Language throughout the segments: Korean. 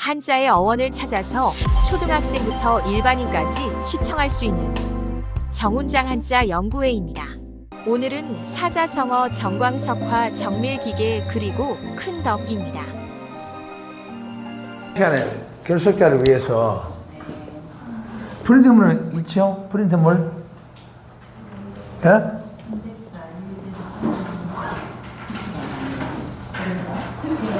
한자의 어원을 찾아서 초등학생부터 일반인까지 시청할 수 있는 정운장 한자 연구회입니다. 오늘은 사자성어 정광석화 정밀기계 그리고 큰 덕입니다. 시간에 결석자를 위해서 프린트물은 있죠? 프린트물? 예?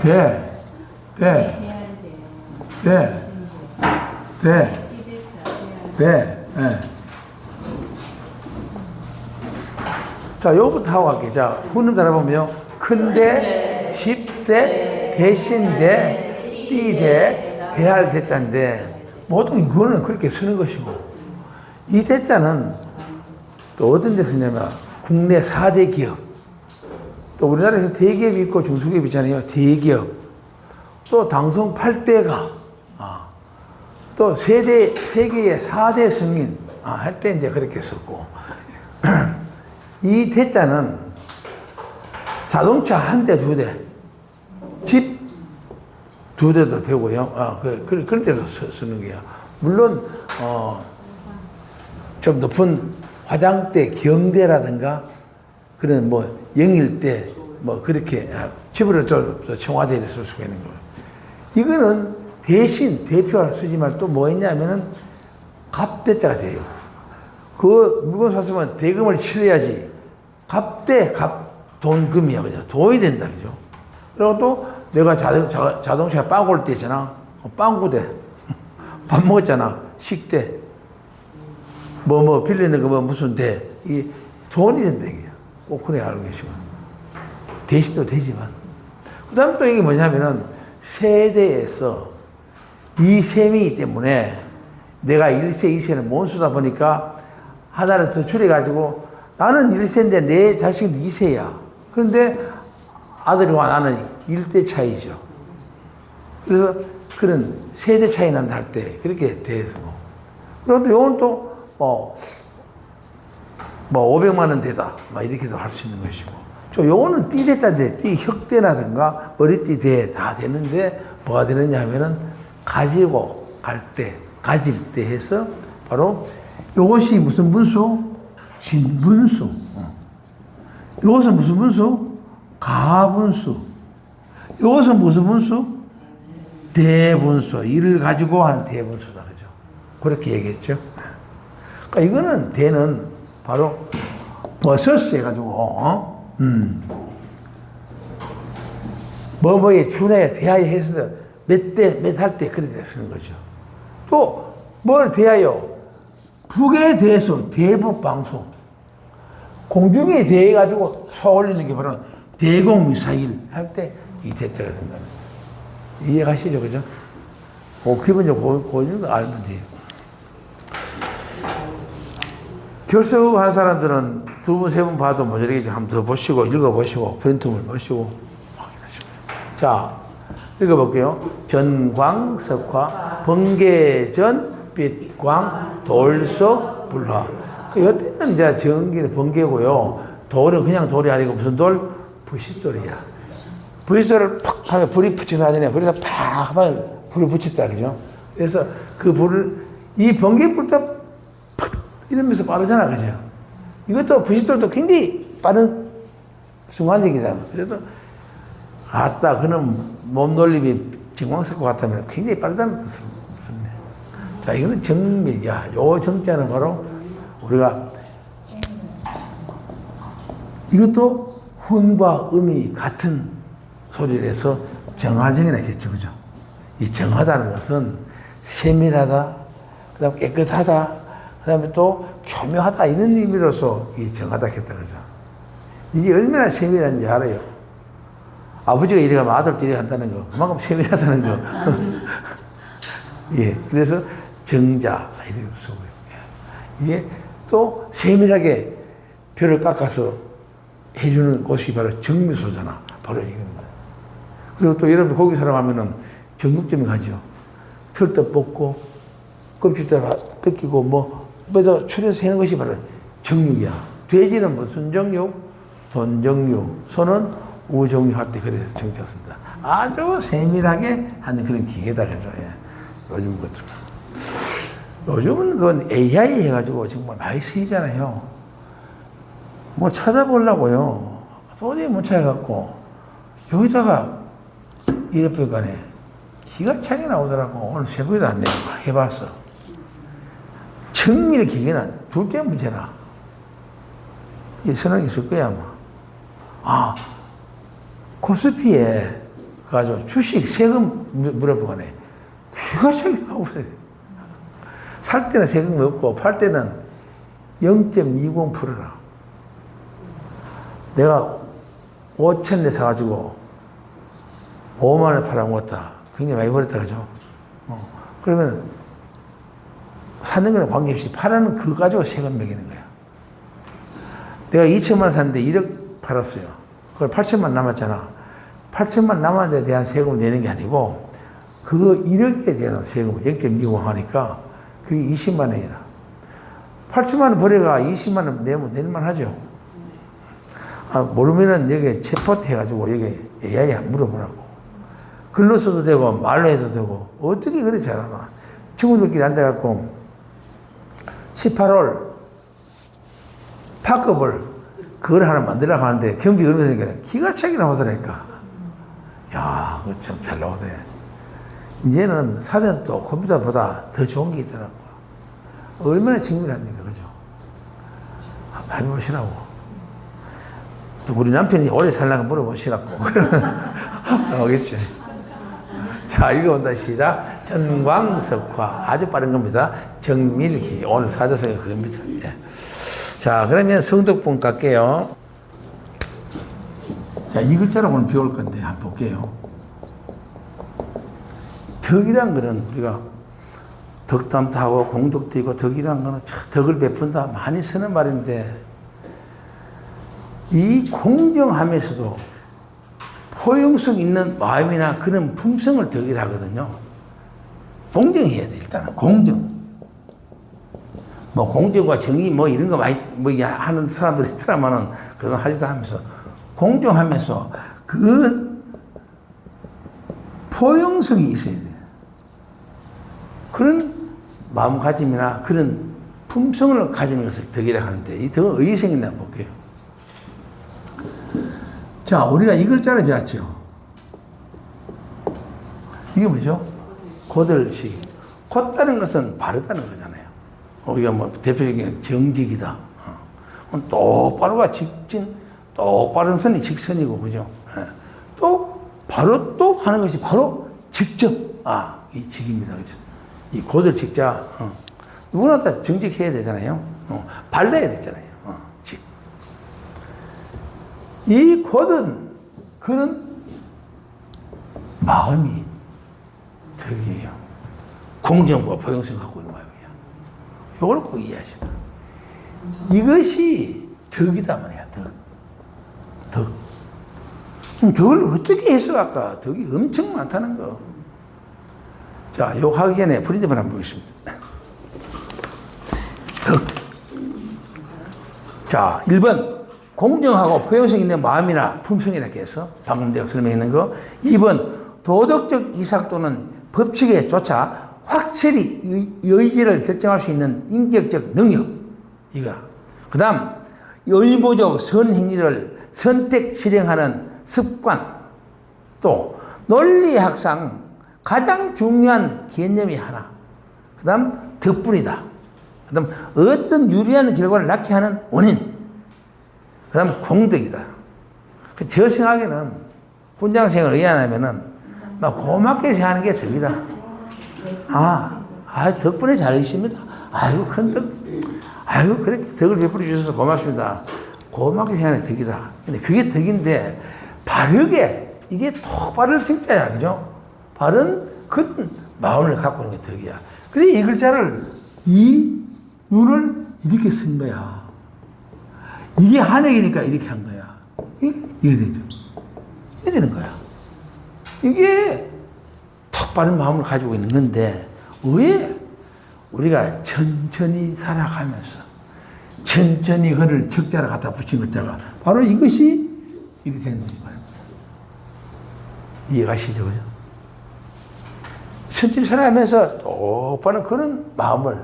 돼. 돼. 돼. 돼. 돼. 예. 자, 요거부터 하고 갈게요. 자, 훈음 따라보면요. 큰대, 집대, 대신대, 띠대, 대할 대자인데, 보통 이거는 그렇게 쓰는 것이고, 이 대자는 또 어떤 데 쓰냐면, 국내 4대 기업, 또 우리나라에서 대기업이 있고 중소기업이 있잖아요. 대기업. 또 당성 8대가, 아, 또 세대, 세계의 4대 성인, 아, 할 때 이제 그렇게 썼고, 이 대자는 자동차 한 대, 두 대, 집 두 대도 되고요. 아, 그, 그, 그런 데도 쓰, 쓰는 거야. 물론, 어, 좀 높은 화장대, 경대라든가 그런 뭐 영일대, 뭐 그렇게 아, 집으로 좀 청와대에 쓸 수가 있는 거예요. 이거는 대신 대표 쓰지 말고 또뭐 있냐면은 갑대자가 돼요. 그 물건 샀으면 대금을 치러야지. 갑대, 갑, 돈, 금이야. 그죠? 돈이 된다. 그죠? 그리고 또 내가 자동, 자, 자동차 빵올때 있잖아. 어, 빵구대. 밥 먹었잖아. 식대. 뭐, 뭐, 빌리는 거 뭐 무슨 대. 이 돈이 된다. 이게. 꼭 그래 알고 계시고. 대신도 되지만. 그 다음 또 이게 뭐냐면은 세대에서 이 셈이기 때문에 내가 1세, 2세는 못 쓰다 보니까 하나를 더 줄여가지고 나는 1세인데 내 자식은 2세야. 그런데 아들과 나는 1대 차이죠. 그래서 그런 세대 차이 난다 할 때 그렇게 돼서. 그런데 요건 또, 뭐, 뭐 500만 원 되다. 막 이렇게도 할 수 있는 것이고. 저 요거는 띠대자인데 띠 혁대라든가 머리띠 대 다 되는데 뭐가 되느냐 하면은 가지고 갈 때, 가질 때 해서 바로 요것이 무슨 분수? 진분수. 어. 요것은 무슨 분수? 가분수. 요것은 무슨 분수? 대분수. 이를 가지고 하는 대분수다. 그죠? 그렇게 얘기했죠. 그러니까 이거는 대는 바로 버섯스 해가지고, 어? 음. 뭐뭐에 준해 대하여 해서 몇 대, 몇 할 때 그렇게 쓰는 거죠. 또, 뭘 대하여? 북에 대해서 대북 방송. 공중에 대해 가지고 쏘올리는 게 바로 대공 미사일 할 때 이 대자가 된다. 이해가시죠, 그죠? 그 기본적으로 그 정도 알면 돼요. 결석 한 사람들은 두 분, 세 분 봐도 모자라겠지. 한번 더 보시고, 읽어보시고, 프린트물 보시고, 확인하시고. 자, 읽어볼게요. 전광 석화, 번개전, 빛광, 돌석, 불화. 그, 이때는 이제 전기는 번개고요. 돌은 그냥 돌이 아니고 무슨 돌? 부싯돌이야. 부싯돌을 팍 하면 불이 붙여나잖아요. 그래서 팍 하면 불을 붙였다. 그죠? 그래서 그 불을, 이 번개불도 팍 이러면서 빠르잖아. 그죠? 이것도 부싯돌도 굉장히 빠른 순간적이다. 그래도 아따, 그는 몸놀림이 정광석과 같다면 굉장히 빠르다는 뜻을 씁니다. 자, 이거는 정밀이야. 요 정자는 바로 우리가 이것도 훈과 음이 같은 소리를 해서 정화정이라 했죠. 그죠? 이 정하다는 것은 세밀하다, 그 다음 깨끗하다, 그 다음에 또 교묘하다, 이런 의미로서 이 정하다 했다. 그죠? 이게 얼마나 세밀한지 알아요. 아버지가 이래 가면 아들도 이래 한다는 거, 그만큼 세밀하다는 거. 예, 그래서 정자, 이렇게 쓰고요. 예. 이게 또 세밀하게 벼를 깎아서 해주는 곳이 바로 정미소잖아. 바로 이겁니다. 그리고 또 여러분 고기 사람 하면은 정육점에 가죠. 털도 뽑고, 껍질도 벗기고, 뭐, 뭐도 추려서 해는 것이 바로 정육이야. 돼지는 무슨 정육? 돈정육. 소는 우정육 할때 그래서 쓴다. 아주 세밀하게 하는 그런 기계다 그죠. 예. 요즘 것들. 요즘은 그건 AI 해가지고 정말 많이 쓰이잖아요. 뭐 찾아보려고요. 도저히 못 찾아갖고 여기다가 이력표간에 기가 차게 나오더라고. 오늘 새벽에도 안 내고 해봤어. 정밀 기계는 둘째 문제라. 이 선언이 있을 거야, 아마. 아, 코스피에 가지고 주식 세금 물- 물어보거네. 차게 나오세요. 살 때는 세금 없고, 팔 때는 0.20%라. 내가 5천 내 사가지고 5만 원에 팔아먹었다. 굉장히 많이 벌었다, 그죠? 어. 그러면 사는 거는 관계없이 팔아는 그거 가지고 세금 매기는 거야. 내가 2천만 원 샀는데 1억 팔았어요. 그걸 8천만 남았잖아. 8천만 남은 데 대한 세금을 내는 게 아니고 그거 1억에 대한 세금을 0.20 하니까 그게 20만 원이라. 8천만 원 벌어가 20만 원 내면 낼만 하죠. 아, 모르면은 여기 체포트 해가지고 여기 AI 물어보라고. 글로 써도 되고 말로 해도 되고 어떻게 그래 잘하나. 친구들끼리 앉아갖고 18월 팝업을 그걸 하나 만들려고 하는데 경비 얼마니까 기가 차게 나오더라니까. 야, 그거 참잘 나오네. 이제는 사전 또 컴퓨터보다 더 좋은 게 있더라고. 얼마나 정밀합니까, 그죠? 많이 보시라고. 또 우리 남편이 오래 살라고 물어보시라고. 오겠지. 자, 읽어본다. 시작. 전광석화. 아주 빠른 겁니다. 정밀기. 오늘 사자성어 그겁니다. 예. 자, 그러면 성덕분 갈게요. 자, 이 글자로 오늘 배울 건데, 한번 볼게요. 덕이란 거는 우리가 덕담도 하고 공덕도 있고 덕이란 거는 참 덕을 베푼다 많이 쓰는 말인데 이 공정함에서도 포용성 있는 마음이나 그런 품성을 덕이라 하거든요. 공정해야 돼, 일단은. 공정. 뭐 공정과 정의 뭐 이런 거 많이 뭐 하는 사람들이 있더라마는 그거 하지도 하면서 공정하면서 그 포용성이 있어야 돼. 그런 마음가짐이나 그런 품성을 가지는 것을 덕이라 하는데 이 덕은 의성이 있나 볼게요. 자, 우리가 이 글자를 배웠죠. 이게 뭐죠? 고들식. 곧다는 것은 바르다는 거잖아요. 우리가 뭐 대표적인 정직이다. 어. 똑바로가 직진, 똑바른 선이 직선이고, 그죠? 예. 또, 바로 또 하는 것이 바로 직접. 아, 이 직입니다. 그죠? 이 고들 직자. 어. 누구나 다 정직해야 되잖아요. 어. 발라야 되잖아요. 어. 직. 이 곧은 그런 마음이 덕이에요. 공정과 포용성 갖고 있는 마음이 야. 이걸 꼭 이해하시다. 이것이 덕이다 말이야, 덕. 덕. 그럼 덕을 어떻게 해서 아까 덕이 엄청 많다는 거. 자, 요 하기 전에 프린트만 한번 보겠습니다. 덕. 자, 1번. 공정하고 포용성 있는 마음이나 품성이라고 해서 방금 내가 설명했는 거. 2번. 도덕적 이삭 또는 법칙에 쫓아 확실히 의- 의지를 결정할 수 있는 인격적 능력. 이거. 그 다음, 의무적 선행위를 선택 실행하는 습관. 또, 논리학상 가장 중요한 개념이 하나. 그 다음, 덕분이다. 그 다음, 어떤 유리한 결과를 낳게 하는 원인. 그 다음, 공덕이다. 그저 생각에는 훈장생을 의안하면은 막 고맙게 생각하는 게 덕이다. 아, 아, 덕분에 잘 있습니다. 아이고, 큰 덕. 아이고, 그렇게 덕을 베풀어 주셔서 고맙습니다. 고맙게 생각하는 게 덕이다. 근데 그게 덕인데, 바르게, 이게 똑바를 진짜야, 그죠? 바른 그런 마음을 갖고 있는 게 덕이야. 그래, 이 글자를, 이 눈을 이렇게 쓴 거야. 이게 한액이니까 이렇게 한 거야. 이게, 이게 되죠. 이게 되는 거야. 이게 턱 바른 마음을 가지고 있는 건데 왜 우리가 천천히 살아가면서 천천히 그를 적자를 갖다 붙인 글자가 바로 이것이 이리 되는 말입니다. 이해가시죠? 그죠? 천천히 살아가면서 똑바른 그런 마음을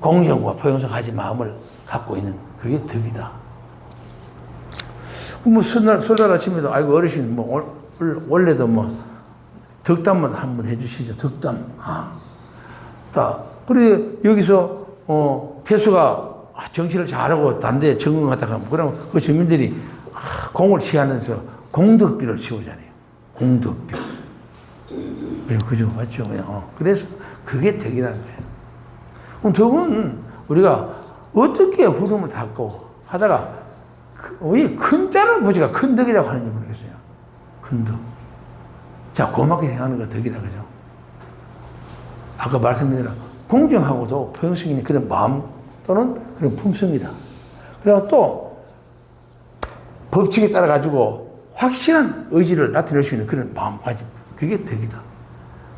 공정과 포용성 가진 마음을 갖고 있는 그게 덕이다. 뭐 설날, 설날 아침에도 아이고 어르신 뭐 올- 원래도 뭐 덕담만 한번 해주시죠. 덕담. 아. 자, 그래 여기서 어 태수가 정치를 잘하고 단대 적응하다가 그러면 그 주민들이 아, 공을 취하면서 공덕비를 치우잖아요. 공덕비. 예, 그죠, 맞죠, 그냥. 어. 그래서 그게 덕이라는 거예요. 그럼 덕은 우리가 어떻게 후름을 닫고 하다가 그- 왜큰 자를 보지가 큰 덕이라고 하는지 모르겠어요. 큰 덕. 자, 고맙게 생각하는 거 덕이다, 그죠? 아까 말씀드린 대로 공정하고도 포용성 있는 그런 마음 또는 그런 품성이다. 그리고 또 법칙에 따라 가지고 확실한 의지를 나타낼 수 있는 그런 마음가짐. 그게 덕이다.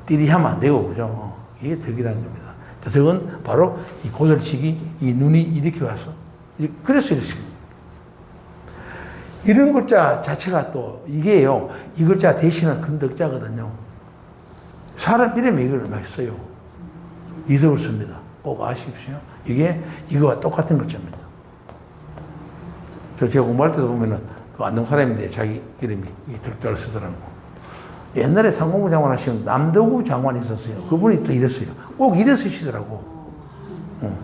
띠리하면 안 되고, 그죠? 어, 이게 덕이라는 겁니다. 자, 덕은 바로 이 고절치기, 이 눈이 이렇게 와서, 이- 그래서 이렇습니다. 이런 글자 자체가 또 이게요, 이 글자 대신은 큰 덕자거든요. 사람 이름에 이걸 많이 써요. 이덕을 씁니다. 꼭 아십시오. 이게 이거와 똑같은 글자입니다. 저 제가 공부할 때도 보면은 그 안동 사람인데 자기 이름이 이 덕자를 쓰더라고. 옛날에 상공부 장관 하시면 남도구 장관이 있었어요. 그분이 또 이랬어요. 꼭 이래 쓰시더라고. 어.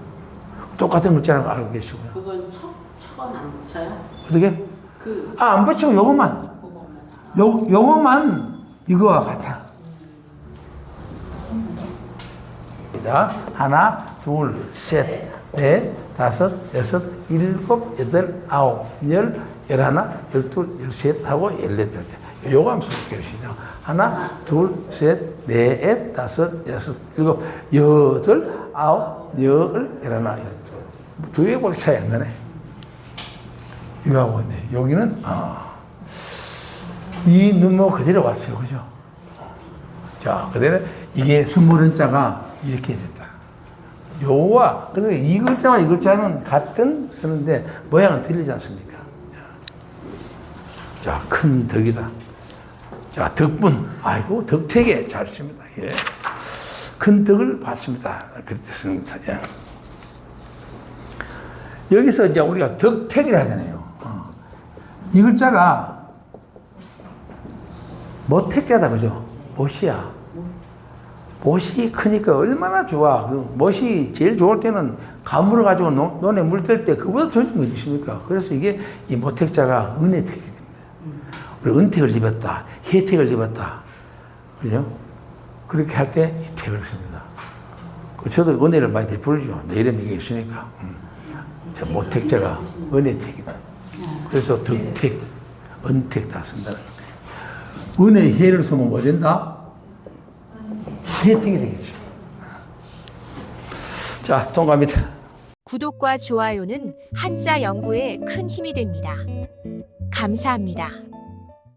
똑같은 글자라는 거 알고 계시고요. 그건 척, 척은 안 붙여요? 어떻게? 그, 아, 안 붙이고 요것만. 요, 요것만 이거와 같아. 자, 하나, 둘, 셋, 넷, 다섯, 여섯, 일곱, 여덟, 아홉, 열, 열하나, 열둘, 열셋 하고 열넷, 열째. 요거 한번 써볼게요. 하나, 둘, 셋, 넷, 다섯, 여섯, 일곱, 여덟, 아홉, 열, 열하나, 열둘. 두 개밖에 차이 안 나네. 이거 하고 있네. 여기는, 아. 이 눈목 그대로 왔어요. 그죠? 자, 그대로 이게 숨모른 자가 이렇게 됐다. 요와, 그래서 이 글자와 이 글자는 같은 쓰는데 모양은 틀리지 않습니까? 자, 큰 덕이다. 자, 덕분. 아이고, 덕택에 잘 씁니다. 예. 큰 덕을 받습니다. 그렇게 씁니다. 예. 여기서 이제 우리가 덕택이라 하잖아요. 어. 이 글자가 모택자다 그죠? 못이야. 못이 크니까 얼마나 좋아. 그 못이 제일 좋을 때는 가물어 가지고 논- 논에 물들 때 그보다 더 좋은 거 있습니까? 그래서 이게 이 모택자가 은혜택이 됩니다. 우리 은택을 입었다. 혜택을 입었다. 그죠? 그렇게 할 때 이 택을 씁니다. 그 저도 은혜를 많이 베풀죠. 내 이름이 있으니까. 음. 자, 모택자가 은혜택이다. 그래서 덕택, 은택 다 쓴다는 거예요. 은혜 혜를 쓰면 뭐 된다? 혜택이 되겠죠. 자, 통과합니다. 구독과 좋아요는 한자 연구에 큰 힘이 됩니다. 감사합니다.